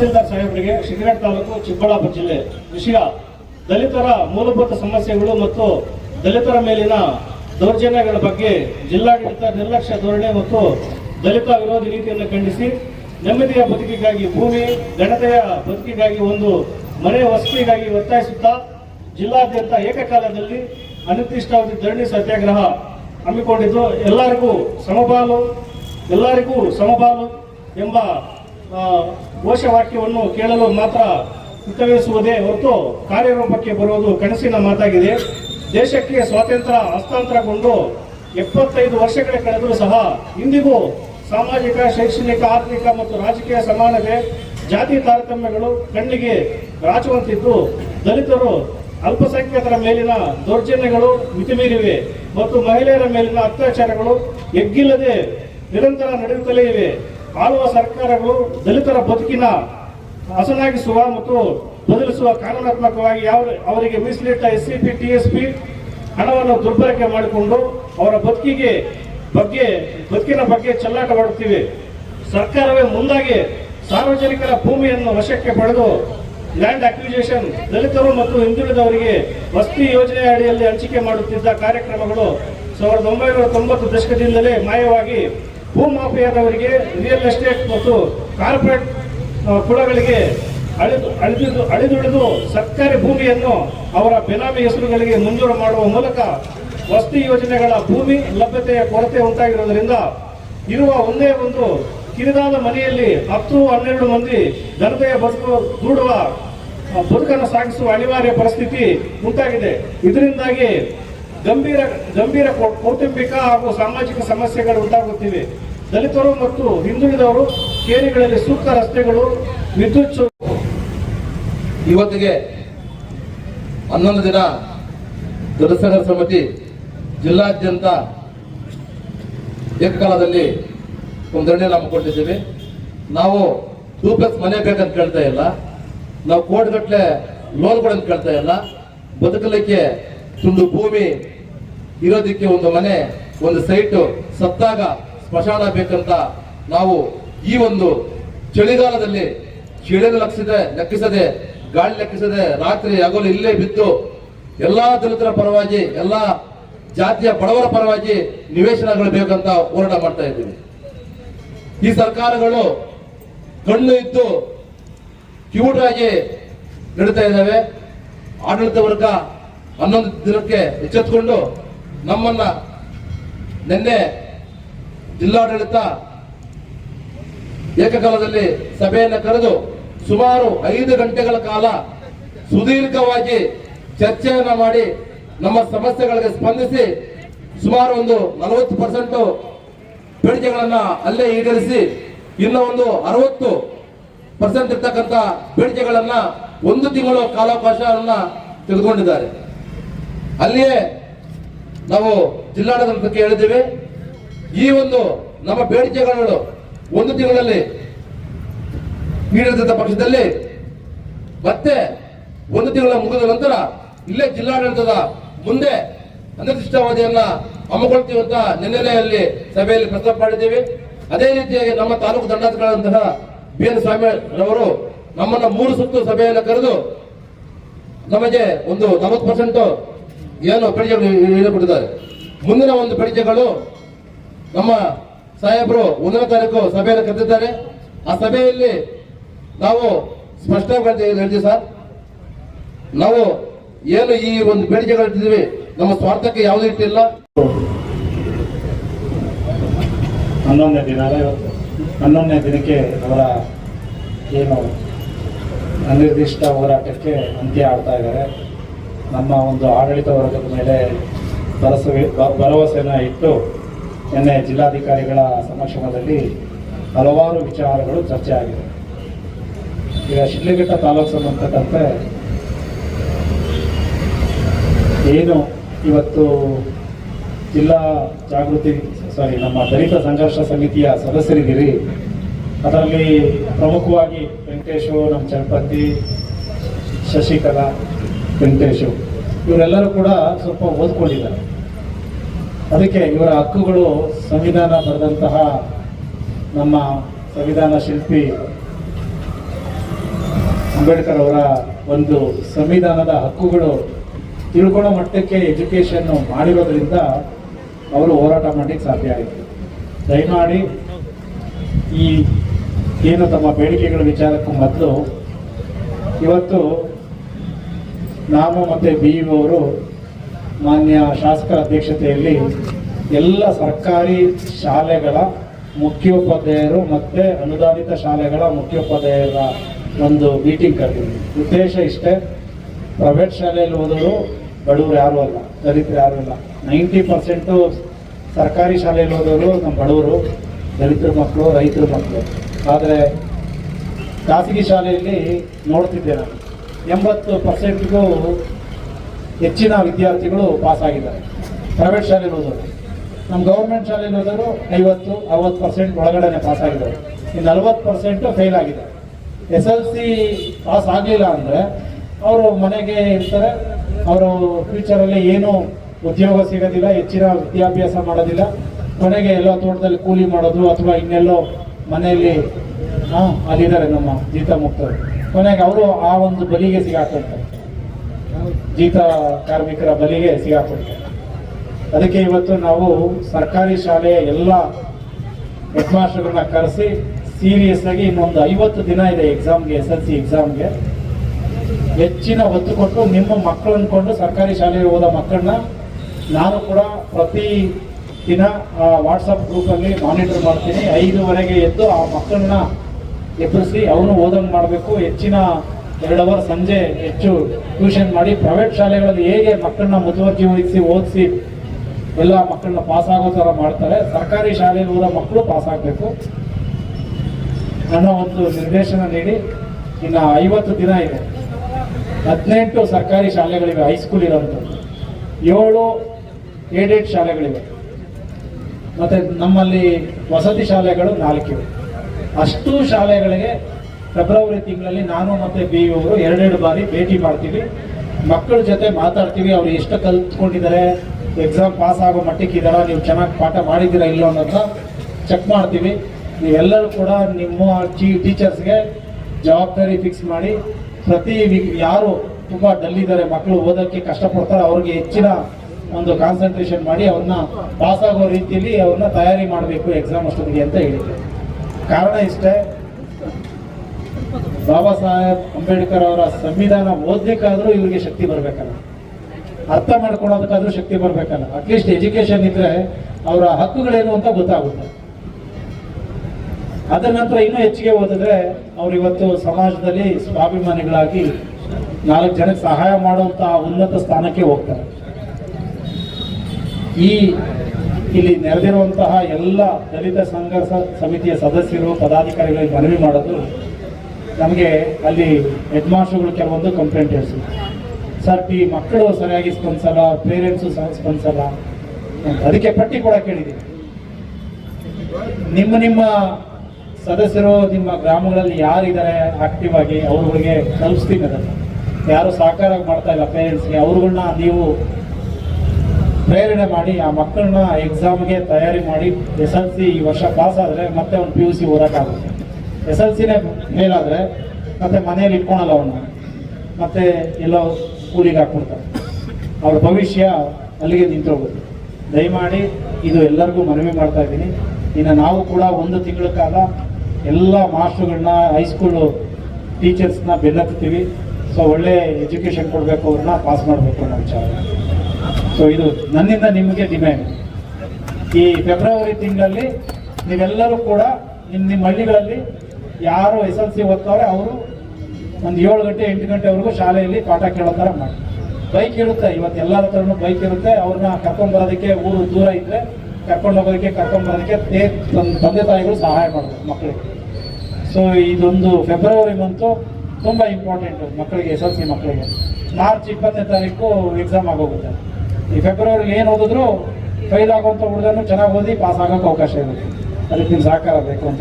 ತಹಸೀಲ್ದಾರ್ ಸಾಹೇಬರಿಗೆ ಸಿಗರೇಟ್ ತಾಲೂಕು ಚಿಕ್ಕಬಳ್ಳಾಪುರ ಜಿಲ್ಲೆ. ವಿಷಯ, ದಲಿತರ ಮೂಲಭೂತ ಸಮಸ್ಯೆಗಳು ಮತ್ತು ದಲಿತರ ಮೇಲಿನ ದೌರ್ಜನ್ಯಗಳ ಬಗ್ಗೆ ಜಿಲ್ಲಾಡಳಿತ ನಿರ್ಲಕ್ಷ್ಯ ಧೋರಣೆ ಮತ್ತು ದಲಿತ ವಿರೋಧಿ ನೀತಿಯನ್ನು ಖಂಡಿಸಿ, ನೆಮ್ಮದಿಯ ಬದುಕಿಗಾಗಿ ಭೂಮಿ, ಘನತೆಯ ಬದುಕಿಗಾಗಿ ಒಂದು ಮನೆ ವಸತಿಗಾಗಿ ಒತ್ತಾಯಿಸುತ್ತಾ, ಜಿಲ್ಲಾದ್ಯಂತ ಏಕಕಾಲದಲ್ಲಿ ಅನಿರ್ದಿಷ್ಟಾವಧಿ ಧರಣಿ ಸತ್ಯಾಗ್ರಹ ಹಮ್ಮಿಕೊಂಡಿದ್ದು ಎಲ್ಲರಿಗೂ ಸಮಬಾಲು ಎಲ್ಲರಿಗೂ ಸಮಬಾಲು ಎಂಬ ಘೋಷವಾಕ್ಯವನ್ನು ಕೇಳಲು ಮಾತ್ರ ಹಿತವಿಸುವುದೇ ಹೊರತು ಕಾರ್ಯರೂಪಕ್ಕೆ ಬರುವುದು ಕನಸಿನ ಮಾತಾಗಿದೆ. ದೇಶಕ್ಕೆ ಸ್ವಾತಂತ್ರ್ಯ ಹಸ್ತಾಂತರಗೊಂಡು ಎಪ್ಪತ್ತೈದು ವರ್ಷಗಳ ಕಳೆದರೂ ಸಹ ಇಂದಿಗೂ ಸಾಮಾಜಿಕ, ಶೈಕ್ಷಣಿಕ, ಆರ್ಥಿಕ ಮತ್ತು ರಾಜಕೀಯ ಸಮಾನತೆ, ಜಾತಿ ತಾರತಮ್ಯಗಳು ಕಣ್ಣಿಗೆ ರಾಚುವಂತಿದ್ದು ದಲಿತರು ಅಲ್ಪಸಂಖ್ಯಾತರ ಮೇಲಿನ ದೌರ್ಜನ್ಯಗಳು ಮಿತಿಮೀರಿವೆ ಮತ್ತು ಮಹಿಳೆಯರ ಮೇಲಿನ ಅತ್ಯಾಚಾರಗಳು ಎಗ್ಗಿಲ್ಲದೆ ನಿರಂತರ ನಡೆಯುತ್ತಲೇ ಇವೆ. ಆಳುವ ಸರ್ಕಾರಗಳು ದಲಿತರ ಬದುಕಿನ ಹಸನಾಗಿಸುವ ಮತ್ತು ಬದಲಿಸುವ ಕಾನೂನಾತ್ಮಕವಾಗಿ ಯಾವ ಅವರಿಗೆ ಮೀಸಲಿಟ್ಟ S C P T S P ಹಣವನ್ನು ದುರ್ಬಳಕೆ ಮಾಡಿಕೊಂಡು ಅವರ ಬದುಕಿಗೆ ಬಗ್ಗೆ, ಬದುಕಿನ ಬಗ್ಗೆ ಚೆಲ್ಲಾಟ ಮಾಡುತ್ತಿವೆ ಸರ್ಕಾರವೇ ಮುಂದಾಗಿ ಸಾರ್ವಜನಿಕರ ಭೂಮಿಯನ್ನು ವಶಕ್ಕೆ ಪಡೆದು ಲ್ಯಾಂಡ್ ಅಕ್ವಿಜೇಷನ್ ದಲಿತರು ಮತ್ತು ಹಿಂದುಳಿದವರಿಗೆ ವಸತಿ ಯೋಜನೆ ಅಡಿಯಲ್ಲಿ ಹಂಚಿಕೆ ಮಾಡುತ್ತಿದ್ದ ಕಾರ್ಯಕ್ರಮಗಳು ಸಾವಿರದ ಒಂಬೈನೂರ ತೊಂಬತ್ತು ದಶಕದಿಂದಲೇ ಮಾಯವಾಗಿ ಭೂಮಾಫಿಯಾದವರಿಗೆ ರಿಯಲ್ ಎಸ್ಟೇಟ್ ಮತ್ತು ಕಾರ್ಪೊರೇಟ್ ಕುಳಗಳಿಗೆ ಅಳಿದು ಅಳಿದು ಅಳಿದುಳಿದು ಸರ್ಕಾರಿ ಭೂಮಿಯನ್ನು ಅವರ ಬೆನಾಮಿ ಹೆಸರುಗಳಿಗೆ ಮಂಜೂರು ಮಾಡುವ ಮೂಲಕ ವಸತಿ ಯೋಜನೆಗಳ ಭೂಮಿ ಲಭ್ಯತೆಯ ಕೊರತೆ ಉಂಟಾಗಿರುವುದರಿಂದ ಇರುವ ಒಂದೇ ಒಂದು ಕಿರಿದಾದ ಮನೆಯಲ್ಲಿ ಹತ್ತು, ಹನ್ನೆರಡು ಮಂದಿ ಜನತೆಯ ಬದುಕು ದೂಡುವ ಬದುಕನ್ನು ಸಾಗಿಸುವ ಅನಿವಾರ್ಯ ಪರಿಸ್ಥಿತಿ ಉಂಟಾಗಿದೆ. ಇದರಿಂದಾಗಿ ಗಂಭೀರ ಗಂಭೀರ ಕೌಟುಂಬಿಕ ಹಾಗೂ ಸಾಮಾಜಿಕ ಸಮಸ್ಯೆಗಳು ಉಂಟಾಗುತ್ತಿವೆ. ದಲಿತರು ಮತ್ತು ಹಿಂದುಳಿದವರು ಕೇರಿಗಳಲ್ಲಿ ಸೂಕ್ತ ರಸ್ತೆಗಳು, ವಿದ್ಯುತ್ ಇವತ್ತಿಗೆ ಹನ್ನೊಂದು ದಿನ ದಲಿತ ಸಮಿತಿ ಜಿಲ್ಲಾದ್ಯಂತ ಏಕಕಾಲದಲ್ಲಿ ಒಂದು ನಾವು ಹಮ್ಮಿಕೊಂಡಿದ್ದೀವಿ ನಾವು ಟೂ ಪ್ಲಸ್ ಮನೆ ಬೇಕಂತ ಕೇಳ್ತಾ ಇಲ್ಲ. ನಾವು ಕೋಟಿಗಟ್ಟಲೆ ಅಂತ ಕೇಳ್ತಾ ಇಲ್ಲ. ಬದುಕಲಿಕ್ಕೆ ತುಂಡು ಭೂಮಿ ಇರೋದಕ್ಕೆ ಒಂದು ಮನೆ, ಒಂದು ಸೈಟ್ ಸತ್ತಾಗ ಸ್ಮಶಾನ ಬೇಕಂತ ನಾವು ಈ ಒಂದು ಚಳಿಗಾಲದಲ್ಲಿ ಚಳಿಯನ್ನು ಲಕ್ಷಿಸದೆ ಲೆಕ್ಕಿಸದೆ ಗಾಳಿ ಲೆಕ್ಕಿಸದೆ ರಾತ್ರಿ ಹಗಲು ಇಲ್ಲೇ ಬಿದ್ದು ಎಲ್ಲಾ ದಲಿತರ ಪರವಾಗಿ, ಎಲ್ಲಾ ಜಾತಿಯ ಬಡವರ ಪರವಾಗಿ ನಿವೇಶನಗಳು ಬೇಕಂತ ಹೋರಾಟ ಮಾಡ್ತಾ ಇದ್ದೀವಿ. ಈ ಸರ್ಕಾರಗಳು ಕಣ್ಣು ಇದ್ದು ಕಿವುಡಾಗಿ ನಡೀತಾ ಇದ್ದಾವೆ. ಆಡಳಿತ ವರ್ಗ ಹನ್ನೊಂದು ದಿನಕ್ಕೆ ಎಚ್ಚೆತ್ತುಕೊಂಡು ನಮ್ಮನ್ನ ನಿನ್ನೆ ಜಿಲ್ಲಾಡಳಿತ ಏಕಕಾಲದಲ್ಲಿ ಸಭೆಯನ್ನು ಕರೆದು ಸುಮಾರು ಐದು ಗಂಟೆಗಳ ಕಾಲ ಸುದೀರ್ಘವಾಗಿ ಚರ್ಚೆಯನ್ನ ಮಾಡಿ ನಮ್ಮ ಸಮಸ್ಯೆಗಳಿಗೆ ಸ್ಪಂದಿಸಿ ಸುಮಾರು ಒಂದು ನಲವತ್ತು ಪರ್ಸೆಂಟ್ ಬೇಡಿಕೆಗಳನ್ನ ಅಲ್ಲೇ ಈಡೇರಿಸಿ ಇನ್ನೂ ಒಂದು ಅರವತ್ತು ಪರ್ಸೆಂಟ್ ಇರ್ತಕ್ಕಂಥ ಬೇಡಿಕೆಗಳನ್ನ ಒಂದು ತಿಂಗಳು ಕಾಲಾವಕಾಶವನ್ನ ತೆಗೆದುಕೊಂಡಿದ್ದಾರೆ. ಅಲ್ಲಿಯೇ ನಾವು ಜಿಲ್ಲಾಡಳಿತಕ್ಕೆ ಹೇಳಿದ್ದೇವೆ ಈ ಒಂದು ನಮ್ಮ ಬೇಡಿಕೆಗಳು ಒಂದು ತಿಂಗಳಲ್ಲಿ ನೀಡಿದಂತ ಪಕ್ಷದಲ್ಲಿ ಮತ್ತೆ ಒಂದು ತಿಂಗಳ ಮುಗಿದ ನಂತರ ಇಲ್ಲೇ ಜಿಲ್ಲಾಡಳಿತದ ಮುಂದೆ ಅನಿರ್ದಿಷ್ಟಾವಧಿಯನ್ನ ಹಮ್ಮಿಕೊಳ್ತೀವಿ ಅಂತ ನಿನ್ನೆಲೆಯಲ್ಲಿ ಸಭೆಯಲ್ಲಿ ಪ್ರಸ್ತಾಪ ಮಾಡಿದ್ದೇವೆ. ಅದೇ ರೀತಿಯಾಗಿ ನಮ್ಮ ತಾಲೂಕು ದಂಡಾಧಿಕಾರಿಗಳಂತಹ ಬಿ ಎನ್ ಸ್ವಾಮಿರವರು ನಮ್ಮನ್ನ ಮೂರು ಸುತ್ತು ಸಭೆಯನ್ನು ಕರೆದು ನಮಗೆ ಒಂದು ನಲವತ್ತು ಪರ್ಸೆಂಟ್ ಏನು ಬೇಡಿಕೆಗಳು ಹೇಳಿಕೊಟ್ಟಿದ್ದಾರೆ ಮುಂದಿನ ಒಂದು ಬೇಡಿಕೆಗಳು ನಮ್ಮ ಸಾಹೇಬರು ಒಂದನೇ ತಾರೀಕು ಸಭೆಯನ್ನು ಕರೆದಿದ್ದಾರೆ. ಆ ಸಭೆಯಲ್ಲಿ ನಾವು ಸ್ಪಷ್ಟವಾಗಿ ಹೇಳ್ತೀವಿ ಸರ್. ನಾವು ಏನು ಈ ಒಂದು ಬೇಡಿಕೆಗಳು ಇಟ್ಟಿದ್ದೀವಿ, ನಮ್ಮ ಸ್ವಾರ್ಥಕ್ಕೆ ಯಾವುದೇ ಇಟ್ಟಿಲ್ಲ. ಹನ್ನೊಂದನೇ ದಿನ ಹನ್ನೊಂದನೇ ದಿನಕ್ಕೆ ಅವರ ಏನು ಅನಿರ್ದಿಷ್ಟ ಹೋರಾಟಕ್ಕೆ ಅಂತ್ಯ ಆಡ್ತಾ ಇದ್ದಾರೆ. ನಮ್ಮ ಒಂದು ಆಡಳಿತ ವರ್ಗದ ಮೇಲೆ ಭರವಸೆ ಭರವಸೆಯನ್ನು ಇಟ್ಟು ನಿನ್ನೆ ಜಿಲ್ಲಾಧಿಕಾರಿಗಳ ಸಮಕ್ಷಮದಲ್ಲಿ ಹಲವಾರು ವಿಚಾರಗಳು ಚರ್ಚೆ ಆಗಿದೆ. ಈಗ ಶಿಡ್ಲಘಟ್ಟ ತಾಲೂಕು ಸಂಬಂಧಪಟ್ಟಂತೆ ಏನು ಇವತ್ತು ಜಿಲ್ಲಾ ಜಾಗೃತಿ, ಸಾರಿ, ನಮ್ಮ ದಲಿತ ಸಂಘರ್ಷ ಸಮಿತಿಯ ಸದಸ್ಯರಿದ್ದೀರಿ, ಅದರಲ್ಲಿ ಪ್ರಮುಖವಾಗಿ ವೆಂಕಟೇಶು, ನಮ್ಮ ಚಲಪತಿ ಶಶಿಕಲಾ ವೆಂಕಟೇಶು, ಇವರೆಲ್ಲರೂ ಕೂಡ ಸ್ವಲ್ಪ ಓದ್ಕೊಂಡಿದ್ದಾರೆ. ಅದಕ್ಕೆ ಇವರ ಹಕ್ಕುಗಳು ಸಂವಿಧಾನ ಬರೆದಂತಹ ನಮ್ಮ ಸಂವಿಧಾನ ಶಿಲ್ಪಿ ಅಂಬೇಡ್ಕರ್ ಅವರ ಒಂದು ಸಂವಿಧಾನದ ಹಕ್ಕುಗಳು ತಿಳ್ಕೊಳ್ಳೋ ಮಟ್ಟಕ್ಕೆ ಎಜುಕೇಷನ್ನು ಮಾಡಿರೋದ್ರಿಂದ ಅವರು ಹೋರಾಟ ಮಾಡಲಿಕ್ಕೆ ಸಾಧ್ಯ ಆಯಿತು ದಯಮಾಡಿ ಈ ಏನು ತಮ್ಮ ಬೇಡಿಕೆಗಳ ವಿಚಾರಕ್ಕೂ ಮೊದಲು ಇವತ್ತು ನಾವು ಮತ್ತು ಬಿ ಅವರು ಮಾನ್ಯ ಶಾಸಕರ ಅಧ್ಯಕ್ಷತೆಯಲ್ಲಿ ಎಲ್ಲ ಸರ್ಕಾರಿ ಶಾಲೆಗಳ ಮುಖ್ಯೋಪಾಧ್ಯಾಯರು ಮತ್ತು ಅನುದಾನಿತ ಶಾಲೆಗಳ ಮುಖ್ಯೋಪಾಧ್ಯಾಯರ ಒಂದು ಮೀಟಿಂಗ್ ಕರೆದಿದ್ದೀವಿ ಉದ್ದೇಶ ಇಷ್ಟೇ, ಪ್ರೈವೇಟ್ ಶಾಲೆಯಲ್ಲಿ ಓದೋರು ಬಡವರು ಯಾರೂ ಅಲ್ಲ, ದಲಿತರು ಯಾರು ಅಲ್ಲ ನೈಂಟಿ ಪರ್ಸೆಂಟು ಸರ್ಕಾರಿ ಶಾಲೆಯಲ್ಲಿ ಓದೋರು ನಮ್ಮ ಬಡವರು, ದಲಿತರ ಮಕ್ಕಳು, ರೈತರ ಮಕ್ಕಳು. ಆದರೆ ಖಾಸಗಿ ಶಾಲೆಯಲ್ಲಿ ನೋಡ್ತಿದ್ದೆ ನಾನು. ಎಂಬತ್ತು ಪರ್ಸೆಂಟ್ಗೂ ಹೆಚ್ಚಿನ ವಿದ್ಯಾರ್ಥಿಗಳು ಪಾಸ್ ಆಗಿದ್ದಾರೆ ಪ್ರೈವೇಟ್ ಶಾಲೆ ಓದೋರು. ನಮ್ಮ ಗೌರ್ಮೆಂಟ್ ಶಾಲೆಯಲ್ಲಿ ಓದೋರು ಐವತ್ತು, ಅರವತ್ತು ಪರ್ಸೆಂಟ್ ಒಳಗಡೆ ಪಾಸ್ ಆಗಿದ್ದಾರೆ ಇನ್ನು ನಲ್ವತ್ತು ಪರ್ಸೆಂಟು ಫೇಲ್ ಆಗಿದೆ. ಎಸ್ ಎಲ್ ಸಿ ಪಾಸ್ ಆಗಲಿಲ್ಲ ಅಂದರೆ ಅವರು ಮನೆಗೆ ಇರ್ತಾರೆ. ಅವರು ಫ್ಯೂಚರಲ್ಲಿ ಏನು ಉದ್ಯೋಗ ಸಿಗೋದಿಲ್ಲ, ಹೆಚ್ಚಿನ ವಿದ್ಯಾಭ್ಯಾಸ ಮಾಡೋದಿಲ್ಲ. ಕೊನೆಗೆ ಎಲ್ಲೋ ತೋಟದಲ್ಲಿ ಕೂಲಿ ಮಾಡೋದು ಅಥವಾ ಇನ್ನೆಲ್ಲೋ ಮನೆಯಲ್ಲಿ, ಹಾಂ, ಅಲ್ಲಿದ್ದಾರೆ ನಮ್ಮ ಜೀತ ಮುಕ್ತರು ಕೊನೆಗೆ ಅವರು ಆ ಒಂದು ಬಲಿಗೆ ಸಿಗಾಕೊಳ್ತಾರೆ ಜೀತ ಕಾರ್ಮಿಕರ ಬಲಿಗೆ ಸಿಗಾಕೊಳ್ತಾರೆ ಅದಕ್ಕೆ ಇವತ್ತು ನಾವು ಸರ್ಕಾರಿ ಶಾಲೆಯ ಎಲ್ಲ ಹೆಡ್ ಮಾಸ್ಟರ್ಗಳನ್ನ ಕರೆಸಿ ಸೀರಿಯಸ್ ಆಗಿ ಇನ್ನೊಂದು ಐವತ್ತು ದಿನ ಇದೆ ಎಕ್ಸಾಮ್ಗೆ ಎಸ್ ಎಲ್ ಸಿ ಎಕ್ಸಾಮ್ಗೆ ಹೆಚ್ಚಿನ ಒತ್ತು ಕೊಟ್ಟು ನಿಮ್ಮ ಮಕ್ಕಳು ಅಂದ್ಕೊಂಡು ಸರ್ಕಾರಿ ಶಾಲೆಗೆ ಹೋದ ಮಕ್ಕಳನ್ನ ನಾನು ಕೂಡ ಪ್ರತಿ ದಿನ ವಾಟ್ಸಪ್ ಗ್ರೂಪಲ್ಲಿ ಮಾನಿಟರ್ ಮಾಡ್ತೀನಿ. ಐದುವರೆಗೆ ಎದ್ದು ಆ ಮಕ್ಕಳನ್ನ ಎಬ್ಬರಿಸಿ ಅವನು ಓದಂಗೆ ಮಾಡಬೇಕು. ಹೆಚ್ಚಿನ ಎರಡು ಅವರ್ ಸಂಜೆ ಹೆಚ್ಚು ಟ್ಯೂಷನ್ ಮಾಡಿ ಪ್ರೈವೇಟ್ ಶಾಲೆಗಳಲ್ಲಿ ಹೇಗೆ ಮಕ್ಕಳನ್ನ ಮುತುವರ್ಜಿ ವಹಿಸಿ, ಓದಿಸಿ ಎಲ್ಲ ಮಕ್ಕಳನ್ನ ಪಾಸ್ ಆಗೋ ಥರ ಮಾಡ್ತಾರೆ. ಸರ್ಕಾರಿ ಶಾಲೆಯಲ್ಲಿ ಓದೋ ಮಕ್ಕಳು ಪಾಸ್ ಆಗಬೇಕು. ಅನ್ನೋ ಒಂದು ನಿರ್ದೇಶನ ನೀಡಿ. ಇನ್ನು ಐವತ್ತು ದಿನ ಇದೆ. ಹದಿನೆಂಟು ಸರ್ಕಾರಿ ಶಾಲೆಗಳಿವೆ ಹೈಸ್ಕೂಲ್ ಇರೋವಂಥದ್ದು. ಏಳು ಏಡೆಡ್ ಶಾಲೆಗಳಿವೆ. ಮತ್ತು ನಮ್ಮಲ್ಲಿ ವಸತಿ ಶಾಲೆಗಳು ನಾಲ್ಕಿವೆ. ಅಷ್ಟು ಶಾಲೆಗಳಿಗೆ ಫೆಬ್ರವರಿ ತಿಂಗಳಲ್ಲಿ ನಾನು ಮತ್ತು ಬಿ ಅವರು ಎರಡೆರಡು ಬಾರಿ ಭೇಟಿ ಮಾಡ್ತೀವಿ. ಮಕ್ಕಳ ಜೊತೆ ಮಾತಾಡ್ತೀವಿ. ಅವ್ರು ಎಷ್ಟು ಕಲ್ತ್ಕೊಂಡಿದ್ದಾರೆ ಎಕ್ಸಾಮ್ ಪಾಸ್ ಆಗೋ ಮಟ್ಟಕ್ಕೆ ಇದರ ನೀವು ಚೆನ್ನಾಗಿ ಪಾಠ ಮಾಡಿದ್ದೀರಾ ಇಲ್ಲೋ ಅನ್ನೋದನ್ನ ಚೆಕ್ ಮಾಡ್ತೀವಿ. ನೀವೆಲ್ಲರೂ ಕೂಡ ನಿಮ್ಮ ಟೀಚರ್ಸ್ಗೆ ಜವಾಬ್ದಾರಿ ಫಿಕ್ಸ್ ಮಾಡಿ, ಪ್ರತಿ ವೀಕ್ ಯಾರು ತುಂಬ ಡಲ್ಲಿದ್ದಾರೆ, ಮಕ್ಕಳು ಓದೋಕ್ಕೆ ಕಷ್ಟಪಡ್ತಾರೆ, ಅವ್ರಿಗೆ ಹೆಚ್ಚಿನ ಒಂದು ಕಾನ್ಸಂಟ್ರೇಷನ್ ಮಾಡಿ ಅವ್ರನ್ನ ಪಾಸ್ ಆಗೋ ರೀತಿಯಲ್ಲಿ ಅವ್ರನ್ನ ತಯಾರಿ ಮಾಡಬೇಕು ಎಕ್ಸಾಮ್ ಅಷ್ಟೊತ್ತಿಗೆ ಅಂತ ಹೇಳಿದ್ದೆ. ಕಾರಣ ಇಷ್ಟೇ. ಬಾಬಾ ಸಾಹೇಬ್ ಅಂಬೇಡ್ಕರ್ ಅವರ ಸಂವಿಧಾನ ಓದ್ಲಿಕ್ಕಾದ್ರೂ ಇವರಿಗೆ ಶಕ್ತಿ ಬರ್ಬೇಕಲ್ಲ. ಅರ್ಥ ಮಾಡ್ಕೊಳೋದಕ್ಕಾದ್ರೂ ಶಕ್ತಿ ಬರ್ಬೇಕಲ್ಲ. ಅಟ್ಲೀಸ್ಟ್ ಎಜುಕೇಶನ್ ಇದ್ರೆ ಅವರ ಹಕ್ಕುಗಳೇನು ಅಂತ ಗೊತ್ತಾಗುತ್ತೆ. ಅದರ ನಂತರ ಇನ್ನೂ ಹೆಚ್ಚಿಗೆ ಓದಿದ್ರೆ ಅವ್ರು ಇವತ್ತು ಸಮಾಜದಲ್ಲಿ ಸ್ವಾಭಿಮಾನಿಗಳಾಗಿ ನಾಲ್ಕು ಜನಕ್ಕೆ ಸಹಾಯ ಮಾಡುವಂತಹ ಉನ್ನತ ಸ್ಥಾನಕ್ಕೆ ಹೋಗ್ತಾರೆ. ಈ ಇಲ್ಲಿ ನೆರೆದಿರುವಂತಹ ಎಲ್ಲ ದಲಿತ ಸಂಘರ್ಷ ಸಮಿತಿಯ ಸದಸ್ಯರು, ಪದಾಧಿಕಾರಿಗಳಿಗೆ ಮನವಿ ಮಾಡೋದು ನಮಗೆ ಅಲ್ಲಿ ಹೆಡ್ ಕೆಲವೊಂದು ಕಂಪ್ಲೇಂಟ್ ಹೇಳ್ಸಿದ್ರು. ಸರ್ ಈ ಮಕ್ಕಳು ಸರಿಯಾಗಿ ಸ್ಪಂದಿಸಲ್ಲ ಪೇರೆಂಟ್ಸು ಸಹ ಸ್ಪಂದಿಸಲ್ಲ ಅದಕ್ಕೆ ಪಟ್ಟಿ ಕೂಡ ಕೇಳಿದ್ದೀನಿ ನಿಮ್ಮ ನಿಮ್ಮ ಸದಸ್ಯರು ನಿಮ್ಮ ಗ್ರಾಮಗಳಲ್ಲಿ ಯಾರಿದ್ದಾರೆ ಆಕ್ಟಿವ್ ಆಗಿ, ಅವ್ರಗಳಿಗೆ ತಲುಪಿಸ್ತೀನಿ ಅದನ್ನು. ಯಾರು ಸಹಕಾರ ಮಾಡ್ತಾ ಇಲ್ಲ ಪೇರೆಂಟ್ಸ್ಗೆ ಅವ್ರುಗಳನ್ನ ನೀವು ಪ್ರೇರಣೆ ಮಾಡಿ ಆ ಮಕ್ಕಳನ್ನ ಎಕ್ಸಾಮ್ಗೆ ತಯಾರಿ ಮಾಡಿ ಎಸ್ ಎಲ್ ಸಿ ಈ ವರ್ಷ ಪಾಸ್ ಆದರೆ ಮತ್ತೆ ಅವ್ನು ಪಿ ಯು ಸಿ ಓದೋಕ್ಕಾಗುತ್ತೆ ಎಸ್ ಎಲ್ ಸಿನೇ ಮೇಲಾದರೆ ಮತ್ತೆ ಮನೆಯಲ್ಲಿ ಇಟ್ಕೊಳಲ್ಲ ಅವನ್ನ ಮತ್ತೆ ಎಲ್ಲೋ ಸ್ಕೂಲಿಗೆ ಹಾಕ್ಬಿಡ್ತಾರೆ ಅವ್ರ ಭವಿಷ್ಯ ಅಲ್ಲಿಗೆ ನಿಂತೋಗುತ್ತೆ. ದಯಮಾಡಿ ಇದು ಎಲ್ಲರಿಗೂ ಮನವಿ ಮಾಡ್ತಾ ಇದ್ದೀನಿ. ಇನ್ನು ನಾವು ಕೂಡ ಒಂದು ತಿಂಗಳ ಕಾಲ ಎಲ್ಲ ಮಾಸ್ಟ್ರುಗಳನ್ನ ಹೈಸ್ಕೂಲು ಟೀಚರ್ಸ್ನ ಬೆನ್ನತ್ತೀವಿ ಸೊ ಒಳ್ಳೆ ಎಜುಕೇಷನ್ ಕೊಡಬೇಕು ಅವ್ರನ್ನ ಪಾಸ್ ಮಾಡಬೇಕು ಅನ್ನೋ ವಿಚಾರ. ಸೊ ಇದು ನನ್ನಿಂದ ನಿಮಗೆ ಡಿಮ್ಯಾಂಡ್ ಈ ಫೆಬ್ರವರಿ ತಿಂಗಳಲ್ಲಿ ನೀವೆಲ್ಲರೂ ಕೂಡ ನಿಮ್ಮ ನಿಮ್ಮ ಹಳ್ಳಿಗಳಲ್ಲಿ ಯಾರು ಎಸ್ ಎಲ್ ಸಿ ಓದ್ತಾರೆ ಅವರು ಒಂದು ಏಳು ಗಂಟೆ, ಎಂಟು ಗಂಟೆವರೆಗೂ ಶಾಲೆಯಲ್ಲಿ ಪಾಠ ಕೇಳೋ ಥರ ಮಾಡಿ. ಬೈಕ್ ಇರುತ್ತೆ, ಇವತ್ತು ಎಲ್ಲರ ಹತ್ರನೂ ಬೈಕ್ ಇರುತ್ತೆ, ಅವ್ರನ್ನ ಕರ್ಕೊಂಡ್ಬರೋದಕ್ಕೆ ಊರು ದೂರ ಇದ್ದರೆ ಕರ್ಕೊಂಡು ಹೋಗೋದಕ್ಕೆ, ಕರ್ಕೊಂಡು ಬರೋದಕ್ಕೆ ತೇ ತಂದೆ ತಾಯಿಗಳು ಸಹಾಯ ಮಾಡಬೇಕು ಮಕ್ಕಳಿಗೆ ಸೊ ಇದೊಂದು ಫೆಬ್ರವರಿ ಮಂತು ತುಂಬ ಇಂಪಾರ್ಟೆಂಟು ಮಕ್ಕಳಿಗೆ ಎಸ್ ಎಲ್ ಸಿ ಮಕ್ಕಳಿಗೆ ಮಾರ್ಚ್ ಇಪ್ಪತ್ತನೇ ತಾರೀಕು ಎಕ್ಸಾಮ್ ಆಗೋಗುತ್ತೆ. ಈ ಫೆಬ್ರವರಿ ಏನು ಓದಿದ್ರು ಫೈಲ್ ಆಗುವಂಥ ಹುಡುಗನು ಚೆನ್ನಾಗಿ ಓದಿ ಪಾಸ್ ಆಗೋಕ್ಕೆ ಅವಕಾಶ ಇರುತ್ತೆ. ಅದಕ್ಕೆ ನಿಮ್ಮ ಸಹಕಾರ ಬೇಕು ಅಂತ